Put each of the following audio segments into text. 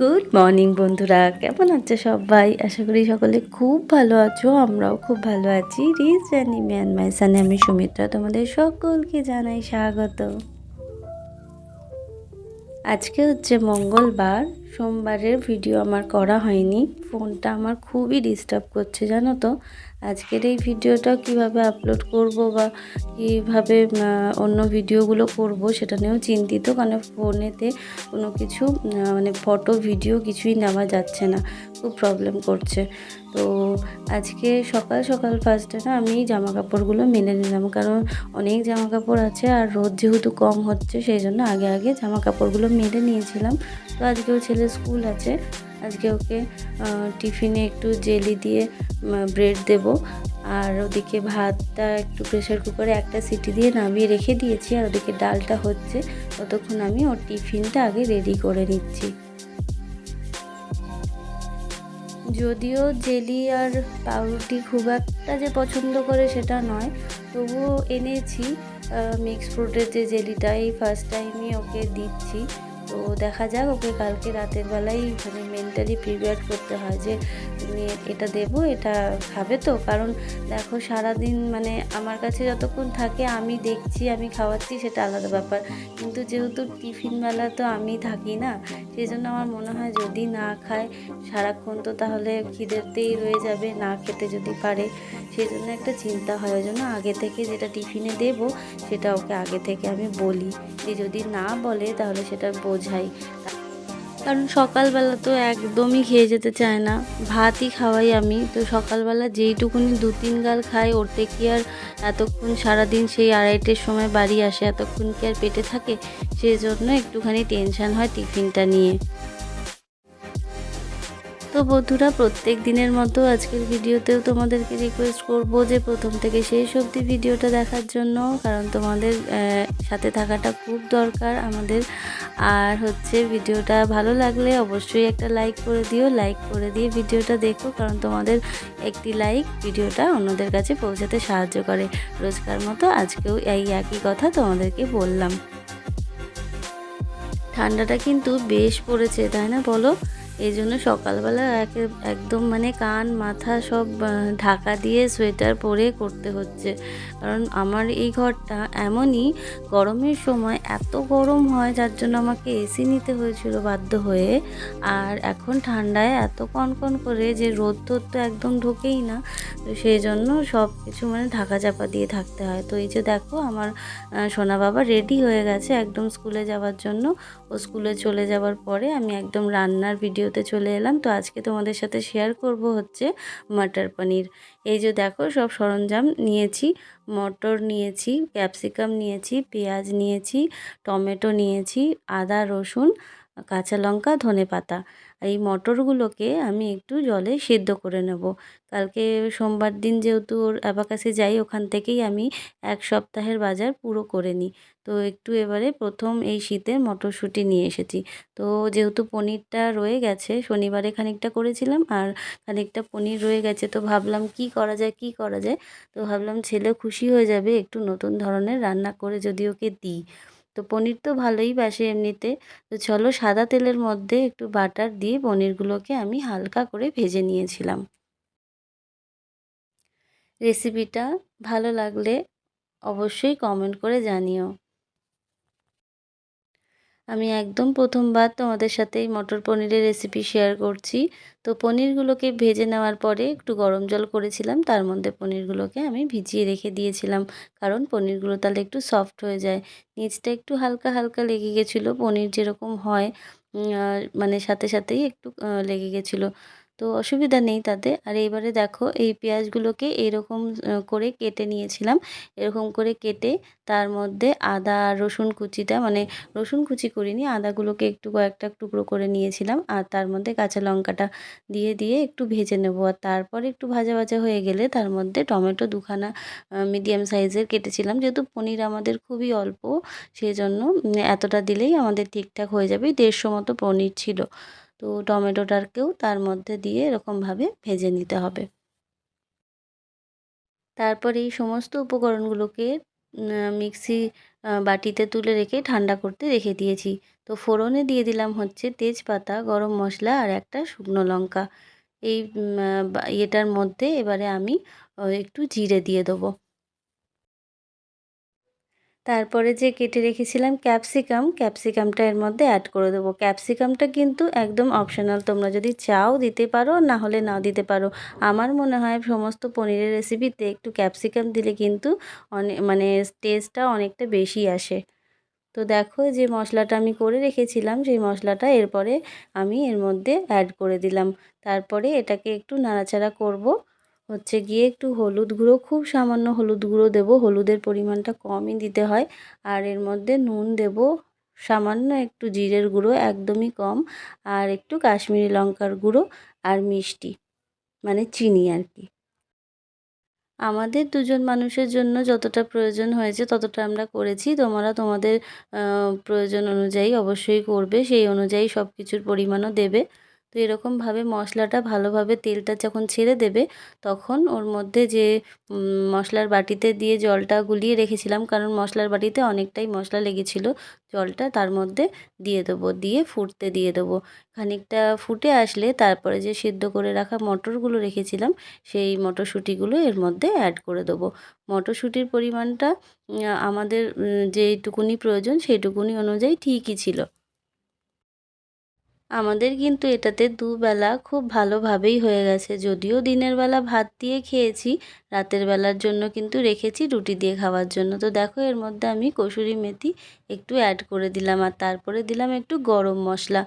Good morning বন্ধুরা। কেমন আছে সবাই? আশা করি সকলে খুব ভালো আছো, আমরাও খুব ভালো আছি। রিস জানি ম্যান মাই সানে আমি সুমিত্রা তোমাদের সকলকে জানাই স্বাগত। আজকে হচ্ছে মঙ্গলবার, সোমবারের ভিডিও আমার করা হয়নি। ফোনটা আমার খুবই ডিস্টার্ব করছে, জানো তো? আজকের এই ভিডিওটা কীভাবে আপলোড করব বা কীভাবে অন্য ভিডিওগুলো করব সেটা নিয়েও চিন্তিত, কারণ ফোনেতে কোনো কিছু মানে ফটো ভিডিও কিছুই নেওয়া যাচ্ছে না, খুব প্রবলেম করছে। তো আজকে সকাল সকাল ফার্স্টে না আমি জামা কাপড়গুলো মেলে নিলাম, কারণ অনেক জামা কাপড় আছে আর রোদ যেহেতু কম হচ্ছে, সেই জন্য আগে আগে জামা কাপড়গুলো মেলে নিয়েছিলাম। তো আজকেও ছেলে স্কুল আছে আজকে ওকে টিফিনে একটু জেলি দিয়ে ব্রেড দেব। আর ওদিকে ভাতটা একটু প্রেশার কুকারে একটা সিটি দিয়ে নামিয়ে রেখে দিয়েছি, আর ওদিকে ডালটা হচ্ছে। ততক্ষণ আমি ওর টিফিনটা আগে রেডি করে নিচ্ছি। যদিও জেলি আর পাউরুটি খুব একটা যে পছন্দ করে সেটা নয়, তবুও এনেছি মিক্স ফ্রুটের যে জেলিটা, এই ফার্স্ট টাইমই ওকে দিচ্ছি। তো দেখা যাক, ওকে কালকে রাতের বেলায় মানে মেন্টালি প্রিপেয়ার করতে হয় যে তুমি এটা দেব, এটা খাবে তো। কারণ দেখো সারাদিন মানে আমার কাছে যতক্ষণ থাকে আমি দেখছি, আমি খাওয়াচ্ছি সেটা আলাদা ব্যাপার। কিন্তু যেহেতু টিফিনবেলা তো আমি থাকি না সেই জন্য আমার মনে হয় যদি না খায়, সারাক্ষণ তো তাহলে খিদেরতেই রয়ে যাবে, না খেতে যদি পারে। সেই জন্য একটা চিন্তা হয়, ওই জন্য আগে থেকে যেটা টিফিনে দেব, সেটা ওকে আগে থেকে আমি বলি। যে যদি না বলে, তাহলে সেটা বোঝাই কারণ সকালবেলা তো একদমই খেয়ে যেতে চায় না। ভাতই খাওয়াই আমি। তো সকালবেলা যেইটুকুনি দু তিন গাল খাই ওরতে কি আর এতক্ষণ সারাদিন সেই আড়াইটের সময় বাড়ি আসে, এতক্ষণ কি আর পেটে থাকে? সেই জন্য একটুখানি টেনশান হয় টিফিনটা নিয়ে। তো বন্ধুরা, প্রত্যেক দিনের মতো আজকের ভিডিওতেও তোমাদেরকে রিকোয়েস্ট করব যে প্রথম থেকে শেষ অবধি ভিডিওটা দেখার জন্য, কারণ তোমাদের সাথে থাকাটা খুব দরকার আমাদের। আর হচ্ছে ভিডিওটা ভালো লাগলে অবশ্যই একটা লাইক করে দিও লাইক করে দিয়ে ভিডিওটা দেখো, কারণ তোমাদের একটি লাইক ভিডিওটা অন্যদের কাছে পৌঁছাতে সাহায্য করে। রোজকার মতো আজকেও এই একই কথা তোমাদেরকে বললাম। ঠান্ডাটা কিন্তু বেশ পড়েছে, তাই না বলো? এই জন্য সকালবেলা একে একদম মানে কান, মাথা সব ঢাকা দিয়ে সোয়েটার পরে করতে হচ্ছে। কারণ আমার এই ঘরটা এমনই গরমের সময় এত গরম হয়, যার জন্য আমাকে এসি নিতে হয়েছিল বাধ্য হয়ে। আর এখন ঠান্ডায় এত কনকন করে যে রোদ তো একদম ঢোকেই না, তো সেই জন্য সব কিছু মানে ঢাকা চাপা দিয়ে থাকতে হয়। তো এই যে দেখো আমার সোনা বাবা রেডি হয়ে গেছে একদম স্কুলে যাওয়ার জন্য। ও স্কুলে চলে যাওয়ার পরে আমি একদম রান্নার ভিডিও ভিডিওতে চলে এলাম। তো আজকে তোমাদের সাথে শেয়ার করব হচ্ছে মটর পনির। এই যে দেখো, সব সরঞ্জাম নিয়েছি। মটর নিয়েছি ক্যাপসিকাম নিয়েছি, পেঁয়াজ নিয়েছি, টমেটো নিয়েছি, আদা, রসুন, কাঁচা লঙ্কা ধনে পাতা এই মটরগুলোকে আমি একটু জলে সেদ্ধ করে নেব। কালকে সোমবার দিন যেহেতু ওর অ্যাবাকাসে যাই, ওখান থেকেই আমি এক সপ্তাহের বাজার পুরো করে নিই। তো একটু এবারে প্রথম এই শীতে মটরশুঁটি নিয়ে এসেছি। তো যেহেতু পনিরটা রয়ে গেছে, শনিবারে খানিকটা করেছিলাম আর খানিকটা পনির রয়ে গেছে, তো ভাবলাম কি করা যায়, কি করা যায়? তো ভাবলাম ছেলে খুশি হয়ে যাবে, একটু নতুন ধরনের রান্না করে যদি ওকে দিই। তো পনির তো ভালোই বাসে এমনিতে। তো চলো সাদা তেলের মধ্যে একটু বাটার দিয়ে পনিরগুলোকে আমি হালকা করে ভেজে নিয়েছিলাম। রেসিপিটা ভালো লাগলে অবশ্যই কমেন্ট করে জানিও। আমি একদম প্রথমবার তোমাদের সাথে এই মটর পনিরের রেসিপি শেয়ার করছি। তো পনিরগুলোকে ভেজে নেওয়ার পরে একটু গরম জল করেছিলাম, তার মধ্যে পনিরগুলোকে আমি ভিজিয়ে রেখে দিয়েছিলাম, কারণ পনিরগুলো তাহলে একটু সফট হয়ে যায়। নিচটা একটু হালকা হালকা লেগে গেছিল, পনির যেরকম হয় মানে সাথে সাথেই একটু লেগে গেছিল। তো অসুবিধা নেই তাতে। আর এইবারে দেখো এই পেঁয়াজগুলোকে এরকম করে কেটে নিয়েছিলাম। এরকম করে কেটে তার মধ্যে আদা আর রসুন কুচিটা মানে রসুন কুচি করিনি, আদাগুলোকে একটু কয়েকটা টুকরো করে নিয়েছিলাম। আর তার মধ্যে কাঁচা লঙ্কাটা দিয়ে দিয়ে একটু ভেজে নেব। আর তারপরে একটু ভাজা ভাজা হয়ে গেলে তার মধ্যে টমেটো দুখানা মিডিয়াম সাইজের কেটেছিলাম। যেহেতু পনির আমাদের খুবই অল্প সেই জন্য এতটা দিলেই আমাদের ঠিকঠাক হয়ে যাবে। দেড়শো মতো পনির ছিল। তো টমেটোটাকেও তার মধ্যে দিয়ে এরকমভাবে ভেজে নিতে হবে। তারপর এই সমস্ত উপকরণগুলোকে মিক্সি বাটিতে তুলে রেখে ঠান্ডা করতে রেখে দিয়েছি। তো ফোড়নে দিয়ে দিলাম হচ্ছে তেজপাতা, গরম মশলা আর একটা শুকনো লঙ্কা। এই ইয়েটার মধ্যে এবারে আমি একটু জিরে দিয়ে দেবো। তারপরে যে কেটে রেখেছিলাম ক্যাপসিকাম, ক্যাপসিকামটা এর মধ্যে অ্যাড করে দেবো। ক্যাপসিকামটা কিন্তু একদম অপশনাল তোমরা যদি চাও দিতে পারো, না হলে নাও দিতে পারো। আমার মনে হয় সমস্ত পনিরের রেসিপিতে একটু ক্যাপসিকাম দিলে কিন্তু অনেক মানে টেস্টটা অনেকটা বেশি আসে। তো দেখো, যে মশলাটা আমি করে রেখেছিলাম, সেই মশলাটা এরপরে আমি এর মধ্যে অ্যাড করে দিলাম। তারপরে এটাকে একটু নাড়াচাড়া করব। হচ্ছে গিয়ে একটু হলুদ গুঁড়ো, খুব সামান্য হলুদ গুঁড়ো দেবো। হলুদের পরিমাণটা কমই দিতে হয়। আর এর মধ্যে নুন দেব, সামান্য একটু জিরের গুঁড়ো, একদমই কম। আর একটু কাশ্মীরি লঙ্কার গুঁড়ো আর মিষ্টি মানে চিনি আর কি। আমাদের দুজন মানুষের জন্য যতটা প্রয়োজন হয়েছে ততটা আমরা করেছি। তোমরা তোমাদের প্রয়োজন অনুযায়ী অবশ্যই করবে। সেই অনুযায়ী সব কিছুর পরিমাণও দেবে। তো এরকমভাবে মশলাটা ভালোভাবে তেলটা যখন ছেড়ে দেবে, তখন ওর মধ্যে যে মশলার বাটিতে দিয়ে জলটা গুলিয়ে রেখেছিলাম, কারণ মশলার বাটিতে অনেকটাই মশলা লেগেছিলো, জলটা তার মধ্যে দিয়ে দেবো, দিয়ে ফুটতে দিয়ে দেবো। খানিকটা ফুটে আসলে তারপরে যে সিদ্ধ করে রাখা মটরগুলো রেখেছিলাম, সেই মটরশুঁটিগুলো এর মধ্যে অ্যাড করে দেবো। মটরশুঁটির পরিমাণটা আমাদের যেইটুকুনি প্রয়োজন, সেইটুকুনি অনুযায়ী ঠিকই ছিল। আমাদের কিন্তু এটাতে দুবেলা খুব ভালোভাবেই হয়ে গেছে। যদিও দিনের বেলা ভাত দিয়ে খেয়েছি, রাতের বেলার জন্য কিন্তু রেখেছি রুটি দিয়ে খাওয়ার জন্য। তো দেখো, এর মধ্যে আমি কসুরি মেথি একটু অ্যাড করে দিলাম আর তারপরে দিলাম একটু গরম মশলা।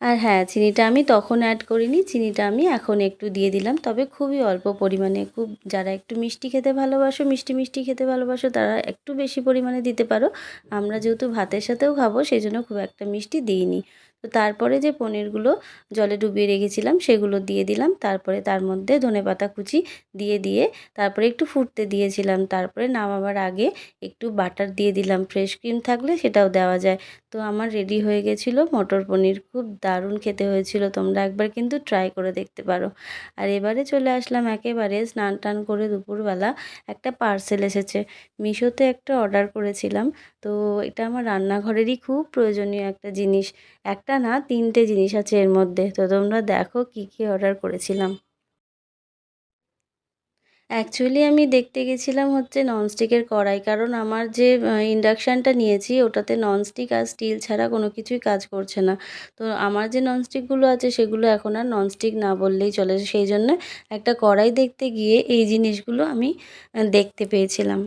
আর হ্যাঁ চিনিটা আমি তখন অ্যাড করিনি, চিনিটা আমি এখন একটু দিয়ে দিলাম। তবে খুবই অল্প পরিমাণে, খুব যারা একটু মিষ্টি খেতে ভালোবাসো, মিষ্টি মিষ্টি খেতে ভালোবাসো, তারা একটু বেশি পরিমাণে দিতে পারো। আমরা যেহেতু ভাতের সাথেও খাব, সেই জন্য খুব একটা মিষ্টি দিইনি। তো তারপরে যে পনিরগুলো জলে ডুবিয়ে রেখেছিলাম, সেগুলো দিয়ে দিলাম। তারপরে তার মধ্যে ধনে পাতা কুচি দিয়ে দিয়ে তারপরে একটু ফুটতে দিয়েছিলাম। তারপরে নামাবার আগে একটু বাটার দিয়ে দিলাম। ফ্রেশ ক্রিম থাকলে সেটাও দেওয়া যায়। তো আমার রেডি হয়ে গেছিল। মটর পনির খুব দারুণ খেতে হয়েছিল। তোমরা একবার কিন্তু ট্রাই করে দেখতে পারো। আর এবারে চলে আসলাম একেবারে স্নান টান করে দুপুরবেলা একটা পার্সেল এসেছে। মিশোতে একটা অর্ডার করেছিলাম। তো এটা আমার রান্নাঘরেরই খুব প্রয়োজনীয় একটা জিনিস। একটা না তিনটে জিনিস আছে এর মধ্যে। তো তোমরা দেখো কী কী অর্ডার করেছিলাম। অ্যাকচুয়ালি আমি দেখতে গেছিলাম হচ্ছে ননস্টিকের কড়াই। কারণ আমার যে ইন্ডাকশানটা নিয়েছি, ওটাতে ননস্টিক আর স্টিল ছাড়া কোনো কিছুই কাজ করছে না। তো আমার যে ননস্টিকগুলো আছে, সেগুলো এখন আর ননস্টিক না বললেই চলে। সেই জন্য একটা কড়াই দেখতে গিয়ে এই জিনিসগুলো আমি দেখতে পেয়েছিলাম।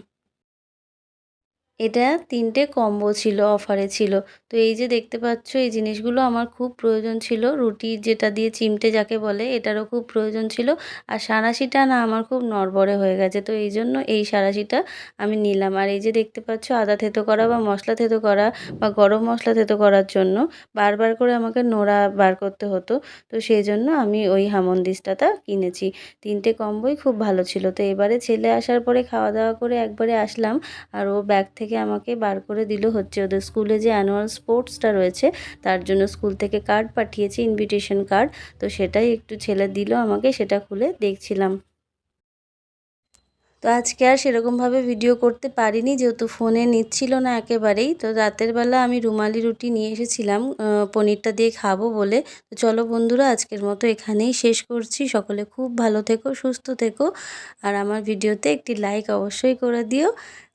এটা তিনটে কম্বো ছিল, অফারে ছিল। তো এই যে দেখতে পাচ্ছ, এই জিনিসগুলো আমার খুব প্রয়োজন ছিল। রুটি যেটা দিয়ে চিমটে যাকে বলে, এটারও খুব প্রয়োজন ছিল। আর সাঁড়াশিটা না আমার খুব নড়বড়ে হয়ে গেছে, তো এই জন্য এই সাঁড়াশিটা আমি নিলাম। আর এই যে দেখতে পাচ্ছ, আদা থেতো করা বা মশলা থেতো করা বা গরম মশলা থেতো করার জন্য বারবার করে আমাকে নোড়া বার করতে হতো। তো সেই জন্য আমি ওই হামন্দিস্তাটা কিনেছি। তিনটে কম্বোই খুব ভালো ছিল। তো এবারে ছেলে আসার পরে খাওয়া দাওয়া করে একবারে আসলাম, আর ও ব্যাগ থেকে থেকে আমাকে বার করে দিল হচ্ছে ওদের স্কুলে যে অ্যানুয়াল স্পোর্টসটা রয়েছে, তার জন্য স্কুল থেকে কার্ড পাঠিয়েছে ইনভিটেশন কার্ড তো সেটাই একটু ছেলে দিল আমাকে, সেটা খুলে দেখছিলাম। তো আজকে আর সেরকমভাবে ভিডিও করতে পারিনি, যেহেতু ফোনে নিচ্ছিল না একেবারেই। তো রাতের বেলা আমি রুমালি রুটি নিয়ে এসেছিলাম পনিরটা দিয়ে খাব বলে। তো চলো বন্ধুরা, আজকের মতো এখানেই শেষ করছি। সকলে খুব ভালো থেকো, সুস্থ থেকো। আর আমার ভিডিওতে একটি লাইক অবশ্যই করে দিও।